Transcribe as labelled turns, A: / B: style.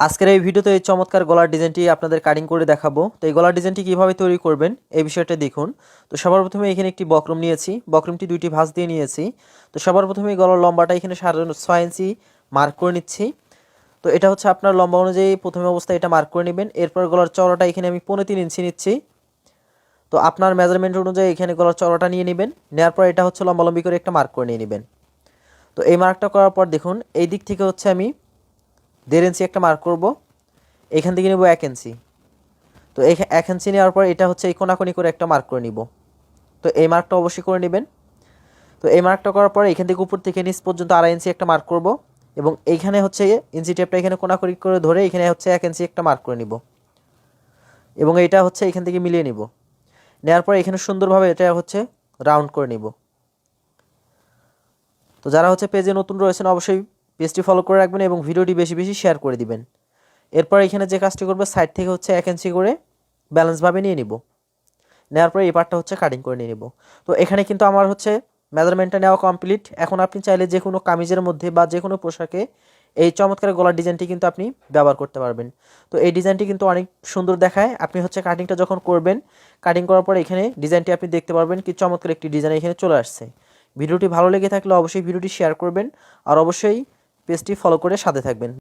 A: আজকের এই ভিডিওতে এই চমৎকার গলার ডিজাইনটি আপনাদের কাটিং করে দেখাবো। তো এই গলার ডিজাইনটি কীভাবে তৈরি করবেন এই বিষয়টা দেখুন। তো সবার প্রথমে এখানে একটি বক্রম নিয়েছি। বক্রমটি দুইটি ভাঁজ দিয়ে নিয়েছি। তো সবার প্রথমে গলার লম্বাটা এখানে সাড়ে ছয় ইঞ্চি মার্ক করে নিচ্ছি। তো এটা হচ্ছে আপনার লম্বা অনুযায়ী প্রথমে অবস্থায় এটা মার্ক করে নেবেন। এরপর গলার চওড়াটা এখানে আমি পনেরো তিন ইঞ্চি নিচ্ছি। তো আপনার মেজারমেন্ট অনুযায়ী এখানে গলার চওড়াটা নিয়ে নেবেন। নেওয়ার পর এটা হচ্ছে লম্বালম্বি করে একটা মার্ক করে নিয়ে নেবেন। তো এই মার্কটা করার পর দেখুন, এই দিক থেকে হচ্ছে আমি দেড় ইঞ্চি একটা মার্ক করব, এখান থেকে নেব এক ইঞ্চি তো এক ইঞ্চি নেওয়ার পর এটা হচ্ছে এই কোনাকুনি করে একটা মার্ক করে নিব। তো এই মার্কটা অবশ্যই করে নেবেন। তো এই মার্কটা করার পর এখান থেকে উপর থেকে নিচ পর্যন্ত আড়াই ইঞ্চি একটা মার্ক করব এবং এইখানে হচ্ছে ইঞ্চি টেপটা এখানে কোনাকুনি করে ধরে এখানে হচ্ছে এক ইঞ্চি একটা মার্ক করে নিব। এবং এটা হচ্ছে এখান থেকে মিলিয়ে নিব। নেওয়ার পর এখানে সুন্দরভাবে এটা হচ্ছে রাউন্ড করে নিব। তো যারা হচ্ছে পেজে নতুন রয়েছেন অবশ্যই পেজটি ফলো করে রাখবেন এবং ভিডিওটি বেশি বেশি শেয়ার করে দিবেন। এরপর এখানে যে কাজটি করবে সাইড থেকে হচ্ছে এক ইঞ্চি করে ব্যালেন্সভাবে নিয়ে নিব। নেওয়ার পরে এই পার্টটা হচ্ছে কাটিং করে নিয়ে নিব। তো এখানে কিন্তু আমার হচ্ছে মেজারমেন্টটা নেওয়া কমপ্লিট এখন আপনি চাইলে যে কোনো কামিজের মধ্যে বা যে কোনো পোশাকে এই চমৎকার গলার ডিজাইনটি কিন্তু আপনি ব্যবহার করতে পারবেন। তো এই ডিজাইনটি কিন্তু অনেক সুন্দর দেখায়। আপনি হচ্ছে কাটিংটা যখন করবেন কাটিং করার পর এখানে ডিজাইনটি আপনি দেখতে পারবেন কি চমৎকার একটি ডিজাইন এখানে চলে আসছে। ভিডিওটি ভালো লেগে থাকলে অবশ্যই ভিডিওটি শেয়ার করবেন। আর অবশ্যই পেজটি ফলো করে সাথে থাকবেন।